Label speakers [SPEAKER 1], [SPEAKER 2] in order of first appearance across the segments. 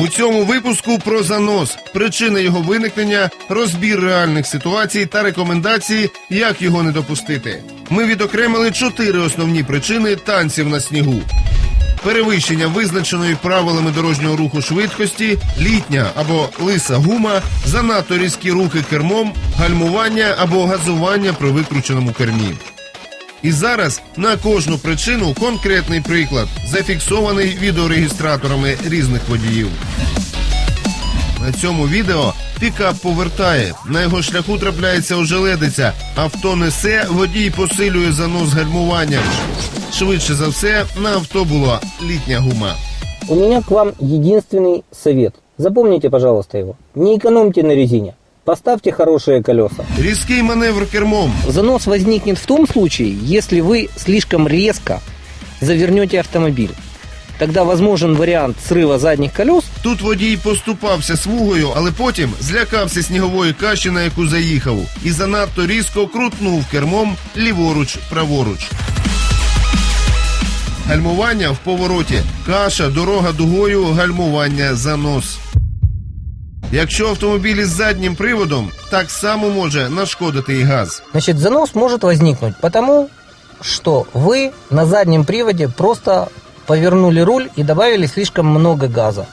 [SPEAKER 1] У цьому випуску про занос, причини його виникнення, розбір реальних ситуацій та рекомендації, як його не допустити. Ми відокремили чотири основні причини танців на снігу. Перевищення визначеної правилами дорожнього руху швидкості, літня або лиса гума, занадто різкі рухи кермом, гальмування або газування при викрученому кермі. І зараз на кожну причину конкретний приклад, зафіксований відеорегістраторами різних водіїв. На цьому відео пікап повертає. На його шляху трапляється ожеледиця. Авто несе, водій посилює занос гальмування. Швидше за все, на авто була літня гума.
[SPEAKER 2] У меня к вам единственный совет. Запомните, пожалуйста, его. Не экономьте на резине. Поставьте хорошие колеса.
[SPEAKER 1] Різкий маневр кермом.
[SPEAKER 2] Занос возникнет в том случае, если вы слишком резко завернете автомобиль. Тогда возможен вариант срыва задних колес
[SPEAKER 1] Тут водій поступався смугою, але потім злякався снігової каші, на яку заїхав, і занадто різко крутнув кермом ліворуч, праворуч. Гальмування в повороті. Каша, дорога дугою, гальмування занос. Якщо автомобіль із заднім приводом, так само може нашкодити і газ.
[SPEAKER 2] Значит, занос может возникнуть потому, что вы на заднем приводе просто повернули руль и добавили слишком много газа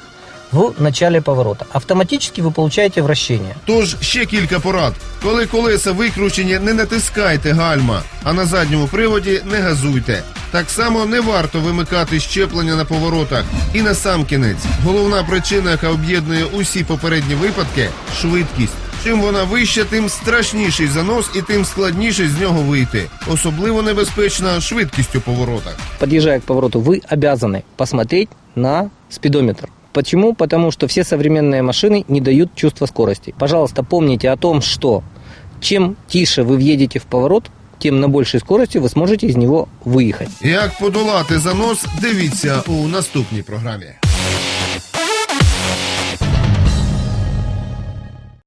[SPEAKER 2] в начале поворота. Автоматически вы получаете вращение.
[SPEAKER 1] Тож ще кілька порад. Коли колеса викручені, не натискайте гальма, а на задньому приводі не газуйте. Так само не варто вимикати щеплення на поворотах. І на сам кінець, головна причина, яка об'єднує усі попередні випадки швидкість. Чим вона вища, тим страшніший занос і тим складніше з нього вийти. Особливо небезпечна швидкість у поворотах.
[SPEAKER 2] Подъезжая к повороту, вы обязаны посмотреть на спидометр. Почему? Потому что все современные машины не дают чувства скорости. Пожалуйста, помните о том, что чем тише вы въедете в поворот, Тим на більшій скорості ви сможете з нього виїхати.
[SPEAKER 1] Як подолати занос, дивіться у наступній програмі.